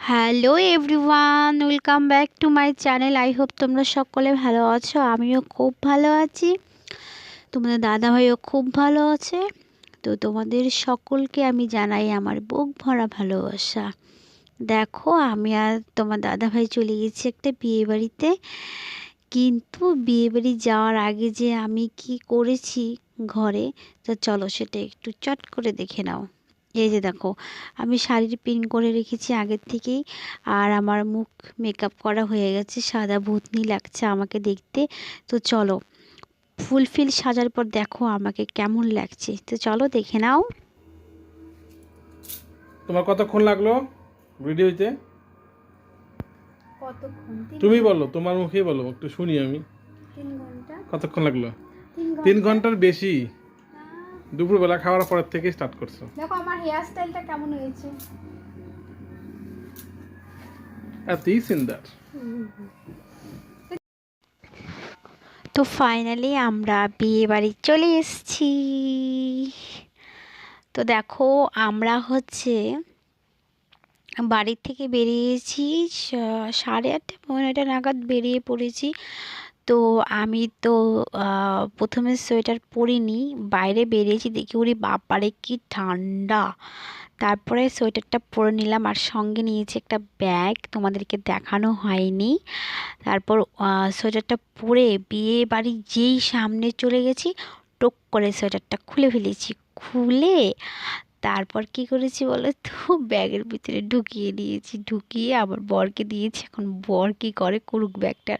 Hello everyone welcome back to my channel I hope তোমরা সকলে ভালো আছো, আমিও খুব ভালো আছি। তোমাদের দাদাভাইও খুব ভালো আছে। তো তোমাদের সকলকে আমি জানাই আমার বুক ভরা ভালোবাসা। দেখো, আমি আর তোমার দাদাভাই চলে গেছি একটা বিয়ে বাড়িতে। কিন্তু বিয়ে বাড়ি যাওয়ার আগে যে আমি কি করেছি ঘরে, তো চলো সেটা একটু চট করে দেখে নাও। এই যে দেখো আমি শাড়ির পিন করে রেখেছি আগের থেকেই আর আমার মুখ মেকআপ করা হয়ে গেছে সাদা ভূতনি লাগছে আমাকে দেখতে। তো চলো ফুলফিল সাজার পর দেখো আমাকে কেমন লাগছে। তো চলো দেখে নাও। তোমার কতক্ষণ লাগল ভিডিওতে? কতক্ষণ? তুমি বলো তোমার মুখেই বলো একটু শুনি আমি। কতক্ষণ লাগল? তিন ঘণ্টার বেশি? দুপুরবেলা খাওয়ার পরের থেকে স্টার্ট করছ। দেখো আমার হেয়ার স্টাইলটা কেমন হয়েছে? এতই সুন্দর তো ফাইনালি আমরা বিয়ে বাড়ি চলে এসেছি। তো দেখো আমরা হচ্ছে বাড়ির থেকে বেরিয়েছি সাড়ে আটটা পনেরোটা নাগাদ বেরিয়ে পড়েছি। তো আমি তো প্রথমে সোয়েটার পরিনি, বাইরে বেরিয়েছি, দেখি ওরে বাবারে কি ঠান্ডা। তারপরে সোয়েটারটা পরে নিলাম আর সঙ্গে নিয়েছি একটা ব্যাগ, তোমাদেরকে দেখানো হয়নি। তারপর সোয়েটারটা পরে বিয়ে বাড়ি যেই সামনে চলে গেছি, টক করে সোয়েটারটা খুলে ফেলেছি, খুলে তারপর কি করেছি বলো তো ব্যাগের ভিতরে ঢুকিয়ে দিয়েছি, ঢুকিয়ে আবার বরকে দিয়েছি, এখন বর কি করে করুক ব্যাগটা।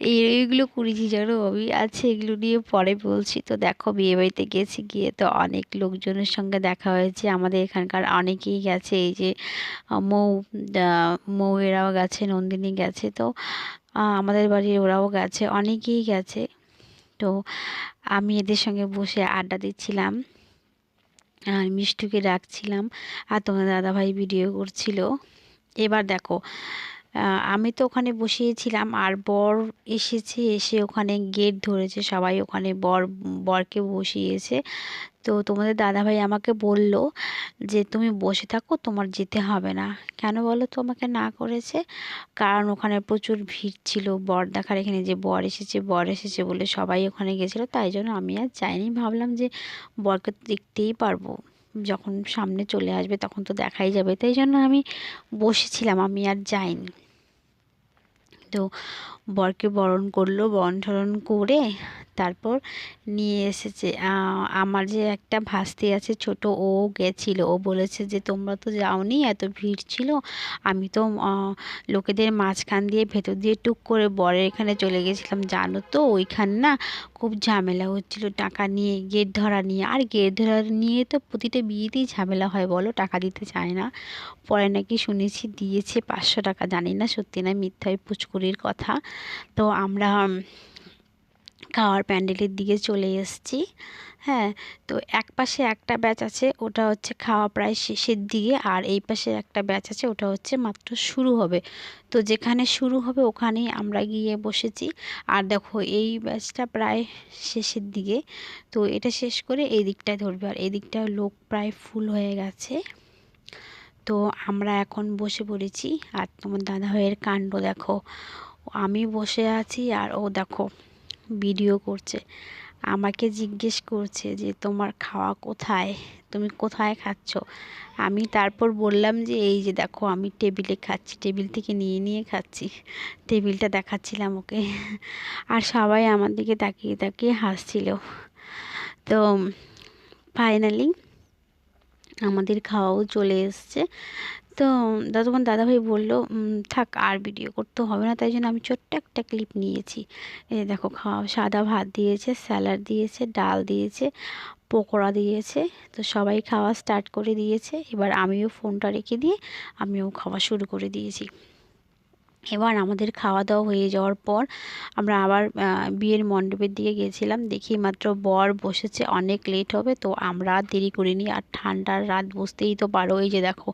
এই, এইগুলো করেছি জানো আমি আছে এগুলো নিয়ে পরে বলছি। তো দেখো বিয়ে বাড়িতে গেছি, গিয়ে তো অনেক লোকজনের সঙ্গে দেখা হয়েছে। আমাদের এখানকার অনেকেই গেছে, এই যে মৌ মৌ এরাও গেছে, নন্দিনী গেছে। তো আমাদের বাড়ির ওরাও গেছে, অনেকেই গেছে। তো, আমি এদের সঙ্গে বসে আড্ডা দিচ্ছিলাম, আর মিষ্টুকে ডাকছিলাম, আর তোমার দাদাভাই ভিডিও করছিল। এবার দেখো আমি তো ওখানে বসিয়েছিলাম আর বর এসেছে, এসে ওখানে গেট ধরেছে। সবাই ওখানে বর, বরকে বসিয়েছে। তো তোমাদের দাদাভাই আমাকে বলল যে, তুমি বসে থাকো, তোমার যেতে হবে না। কেন বলো তো? আমাকে না করেছে। কারণ ওখানে প্রচুর ভিড় ছিল। বর দেখার এখানে যে বর এসেছে বর এসেছে বলে সবাই ওখানে গেছিল। তাই জন্য আমি আর যাইনি। ভাবলাম যে, বরকে দেখতেই পারব। যখন সামনে চলে আসবে, তখন তো দেখাই যাবে। তাই জন্য আমি বসেছিলাম, আমি আর যাইনি। তো বরকে বরণ করল বরণ টরণ করে তারপর নিয়ে এসেছে। আমার যে একটা ভাস্তি আছে, ছোট ও গেছিল। ও বলেছে যে, তোমরা তো যাওনি, এত ভিড় ছিল। আমি তো লোকেদের মাঝখান দিয়ে, ভেতর দিয়ে টুক করে বরের এখানে চলে গেছিলাম। জানো তো, ওইখানে না খুব ঝামেলা হচ্ছিল। টাকা নিয়ে, গেট ধরা নিয়ে। আর গেট ধরা নিয়ে তো প্রতিটা বিয়েতেই ঝামেলা হয়, বলো? টাকা দিতে চায় না। পরে নাকি শুনেছি, দিয়েছে পাঁচশো টাকা। জানি না সত্যি না মিথ্যা পুচকুরির কথা। তো আমরা খাওয়ার প্যান্ডেলের দিকে চলে এসেছি। হ্যাঁ তো এক পাশে একটা ব্যাচ আছে, ওটা হচ্ছে খাওয়া প্রায় শেষের দিকে, আর এই পাশে একটা ব্যাচ আছে, ওটা হচ্ছে মাত্র শুরু হবে। তো যেখানে শুরু হবে, ওখানেই আমরা গিয়ে বসেছি। আর দেখো, এই ব্যাচটা প্রায় শেষের দিকে। তো এটা শেষ করে এই দিকটায় ধরবে, আর এই দিকটায় লোক প্রায় ফুল হয়ে গেছে। তো আমরা এখন বসে পড়েছি, আর তোমার দাদা ভাইয়ের কাণ্ড দেখো। আমি বসে আছি, আর ও দেখো ভিডিও করছে। আমাকে জিজ্ঞেস করছে যে, তোমার খাওয়া কোথায়? তুমি কোথায় খাচ্ছ? আমি তারপর বললাম যে, এই যে দেখো, আমি টেবিলে খাচ্ছি, টেবিল থেকে নিয়ে নিয়ে খাচ্ছি। টেবিলটা দেখাচ্ছিলাম ওকে। আর সবাই আমার দিকে তাকিয়ে তাকিয়ে হাসছিল। তো ফাইনালি আমাদের খাওয়াও চলে এসছে। তো তখন দাদাভাই বলল "উম, থাক আর ভিডিও করতে হবে না তাই জন্য আমি ছোট্ট একটা ক্লিপ নিয়েছি। এই দেখো খাওয়া সাদা ভাত দিয়েছে স্যালাড দিয়েছে ডাল দিয়েছে পকোড়া দিয়েছে তো সবাই খাওয়া স্টার্ট করে দিয়েছে। এবার আমিও ফোনটা রেখে দিয়ে আমিও খাওয়া শুরু করে দিয়েছি। এবার আমাদের খাওয়া দাওয়া হয়ে যাওয়ার পর আমরা আবার বিয়ের মণ্ডপের দিকে গেছিলাম। দেখি মাত্র বর বসেছে, অনেক লেট হবে, তো আমরা দেরি করিনি। আর ঠান্ডার রাত বুঝতেই তো পারো, এই যে দেখো,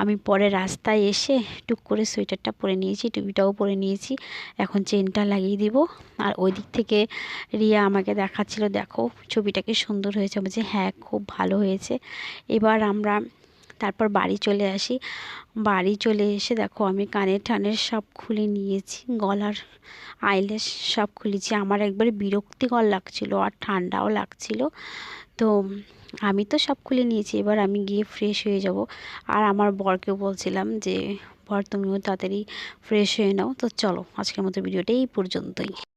আমি পরে রাস্তায় এসে টুক করে সোয়েটারটা পরে নিয়েছি, টুপিটাও পরে নিয়েছি। এখন চেনটা লাগিয়ে দিব। আর ওই দিক থেকে রিয়া আমাকে দেখাচ্ছিল, দেখো ছবিটাকে সুন্দর হয়েছে। বলছে হ্যাঁ খুব ভালো হয়েছে। এবার আমরা তারপর বাড়ি চলে আসি। বাড়ি চলে এসে দেখো আমি কানের টানের সব খুলে নিয়েছি, গলার আইলেস সব খুলেছি। আমার একবারে বিরক্তিকর লাগছিল আর ঠান্ডাও লাগছিল। তো আমি তো সব খুলে নিয়েছি, এবার আমি গিয়ে ফ্রেশ হয়ে যাব। আর আমার বরকে বলছিলাম যে, বর, তুমিও তাড়াতাড়ি ফ্রেশ হয়ে নাও। তো চলো আজকের মতো ভিডিওটা এই পর্যন্তই।